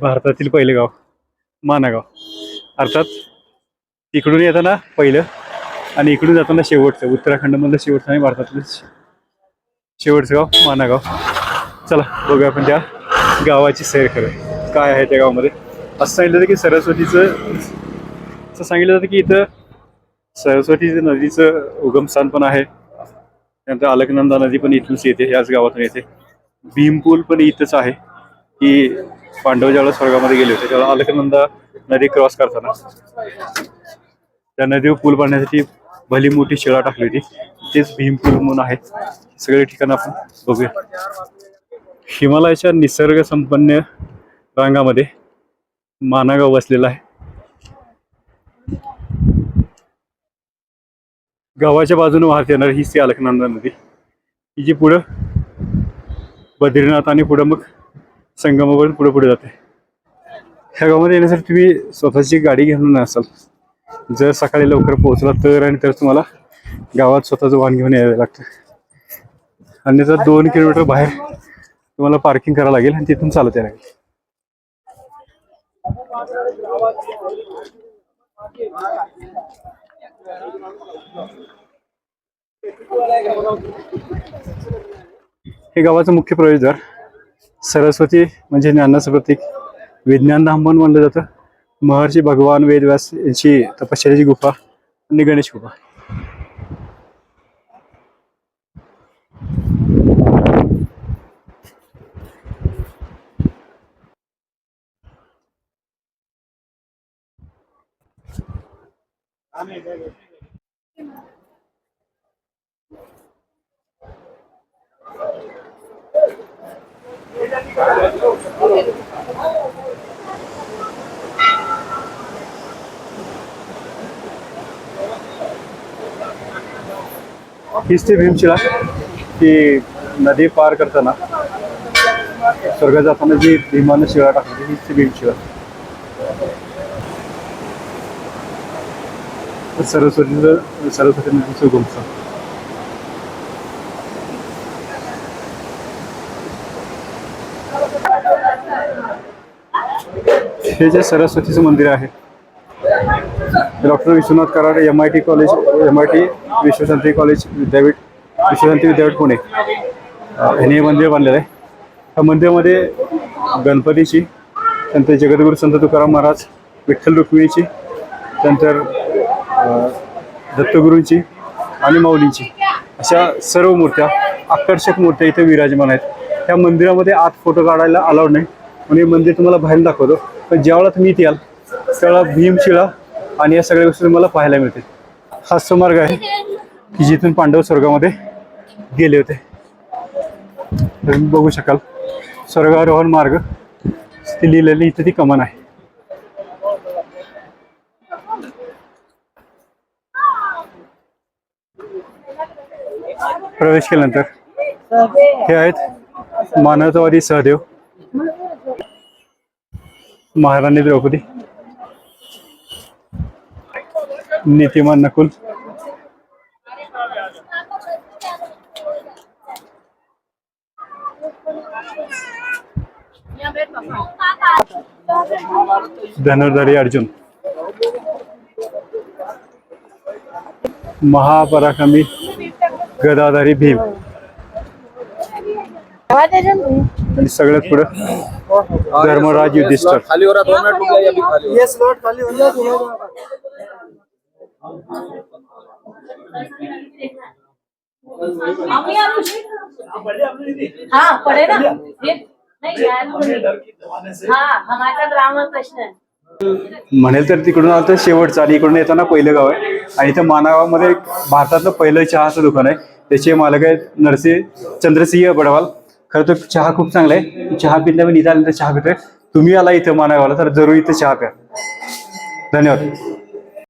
भारतातील पहिलं गाव मानागाव. अर्थात इकडून येताना पहिलं आणि इकडून जाताना शेवटचं. उत्तराखंडमधलं शेवटचं आणि भारतातलं शेवटचं गाव मानागाव. चला बघूया आपण त्या गावाची सैर करूया काय आहे त्या गावामध्ये? असं सांगितलं होतं की सरस्वतीचं असं सांगितलं जातं की इथं सरस्वतीचं नदीचं उगमस्थान पण आहे. त्यानंतर अलकनंदा नदी पण इथूनच येते याच गावातून येते. भीमपूल पण इथंच आहे. की पांडव ज्यावेळेला स्वर्गामध्ये गेले होते त्यावेळेला अलकनंदा नदी क्रॉस करताना. त्या नदीवर पूल बांधण्यासाठी भली मोठी शिळा टाकली होती. तेच भीमपूल म्हणून आहे. सगळे ठिकाण आपण बघूया. हिमालयाच्या निसर्ग संपन्न रांगामध्ये मानागाव वसलेला आहे. गावाच्या बाजूने वाहत येणार ही सी अलकनंदा नदी. ही जी पुढं बद्रीनाथ आणि पुढं मग संगमावर पुढे पुढे जाते. ह्या गावामध्ये येण्यासाठी तुम्ही स्वतःची गाडी घेऊन असाल. जर सकाळी लवकर पोहोचला तर आणि तर तुम्हाला गावात स्वतःचं वाहन घेऊन यावं लागतं. अन्यथा दोन किलोमीटर बाहेर तुम्हाला पार्किंग करावं लागेल आणि तिथून चालत यावं लागेल. हे गावाचं मुख्य प्रवेशद्वार सरस्वती म्हणजे ज्ञानाचं प्रतीक. विज्ञान धाम पण म्हणलं जातं. महर्षी भगवान वेदव्यास यांची तपश्चर्याची गुफा आणि गणेश गुफा. हीच हिस्ती भीमशिला ती नदी पार करताना स्वर्ग जाताना जी भीमानं शिळा टाकली हिस्ती ती भीमशिला. सरस्वतीचं सरस्वती नदीचं गुमसा हे जे सरस्वतीचं मंदिर आहे doctor Vishwanath Karad M I T college M I T Vishwashanti college विद्यापीठ विश्वशांती विद्यापीठ पुणे. ह्याने हे मंदिर बांधलेलं आहे. ह्या मंदिरामध्ये गणपतीची त्यानंतर जगद्गुरू संत तुकाराम महाराज विठ्ठल रुक्मिणीची त्यानंतर दत्तगुरूंची आणि माऊलींची. अशा सर्व मूर्त्या आकर्षक मूर्त्या इथे विराजमान आहेत. त्या मंदिरामध्ये आत फोटो काढायला अलाउड नाही. म्हणून हे मंदिर तुम्हाला बाहेर दाखवतो. पण ज्यावेळेला तुम्ही इथे याल त्यावेळेला भीमशिळा आणि या सगळ्या गोष्टी तुम्हाला पाहायला मिळतील. हा मार्ग आहे की जिथून पांडव स्वर्गामध्ये गेले होते. तुम्ही बघू शकाल स्वर्गारोहण मार्ग ती लिहिलेली इथे ती कमान आहे. प्रवेश केल्यानंतर हे आहेत मानवतावादी सहदेव. महाराणी द्रौपदी. नीतिमान नकुल. धनुर्धारी अर्जुन. महापराक्रमी गदाधारी भीम. आणि सगळ्यात पुढे धर्मराज युधिष्ठर खाली हो रहा दो मिनट रुक जाइए अभी खाली हो ये स्लॉट खाली हो गया तुम्हारा हाँ पढ़े ना. हाँ ग्रामर प्रश्न है म्हणेल तर तिकडून आलं तर शेवटचं आणि इकडून येताना पहिलं गाव आहे. आणि इथं मानागावामध्ये एक भारतातलं पहिलं चहाचं दुकान आहे. त्याचे मालक आहेत नरसिंह चंद्रसिंह बडवाल. खरं तर चहा खूप चांगला आहे. चहा पिल्यावर इथं आल्यानंतर चहा पितोय. तुम्ही आला इथं मानागावाला तर जरूर इथं चहा प्या. धन्यवाद.